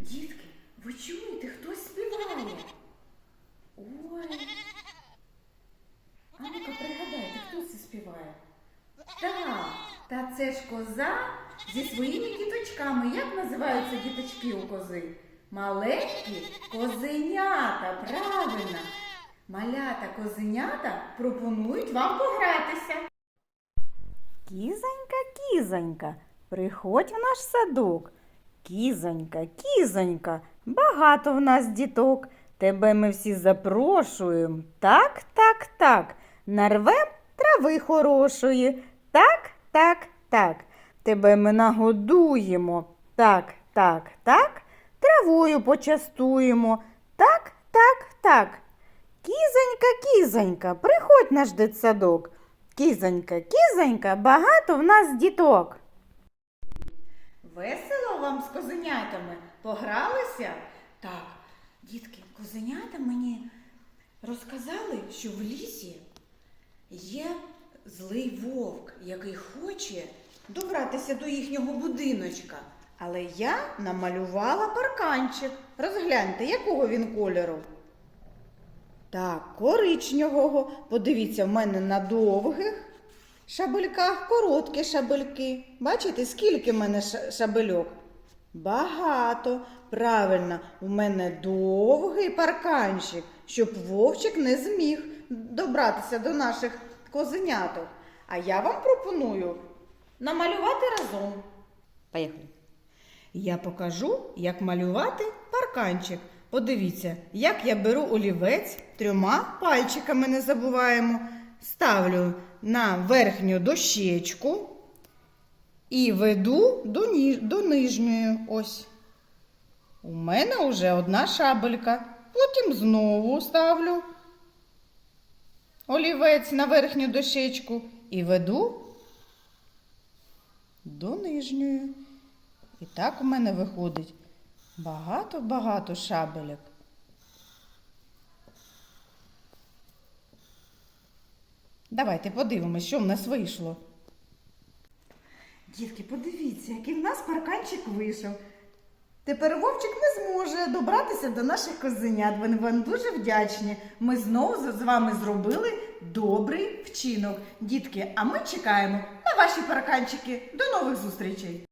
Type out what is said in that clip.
Дітки, ви чуєте, хтось співає? Ой. А ну-ка пригадайте, хто це співає? Так, та це ж коза зі своїми діточками. Як називаються діточки у кози? Маленькі козенята, правильно. Малята козенята пропонують вам погратися. Кізонька, кізонька, приходь в наш садок. Кізонька, кізонька, багато в нас діток. Тебе ми всі запрошуємо. Так, так, так. Нарвем трави хорошої. Так, так, так. Тебе ми нагодуємо. Так, так, так. Травою почастуємо. Так, так, так. Кізонька, кізонька, приходь наш дитсадок. Кізонька, кізонька, багато в нас діток. Весело вам з козенятами? Погралися? Так, дітки, козенята мені розказали, що в лісі є злий вовк, який хоче добратися до їхнього будиночка. Але я намалювала парканчик. Розгляньте, якого він кольору. Так, коричневого. Подивіться, в мене на довгих шабельках короткі шабельки. Бачите, скільки в мене шабельок? Багато. Правильно, у мене довгий парканчик, щоб вовчик не зміг добратися до наших козеняток. А я вам пропоную намалювати разом. Поїхали. Я покажу, як малювати парканчик. Подивіться, як я беру олівець трьома пальчиками, не забуваємо. Ставлю на верхню дощечку і веду до, ні... до нижньої. Ось. У мене вже одна шабелька. Потім знову ставлю олівець на верхню дощечку і веду до нижньої. І так у мене виходить багато-багато шабелек. Давайте подивимось, що в нас вийшло. Дітки, подивіться, який в нас парканчик вийшов. Тепер Вовчик не зможе добратися до наших козенят. Вони вам дуже вдячні. Ми знову з вами зробили добрий вчинок. Дітки, а ми чекаємо на ваші парканчики. До нових зустрічей!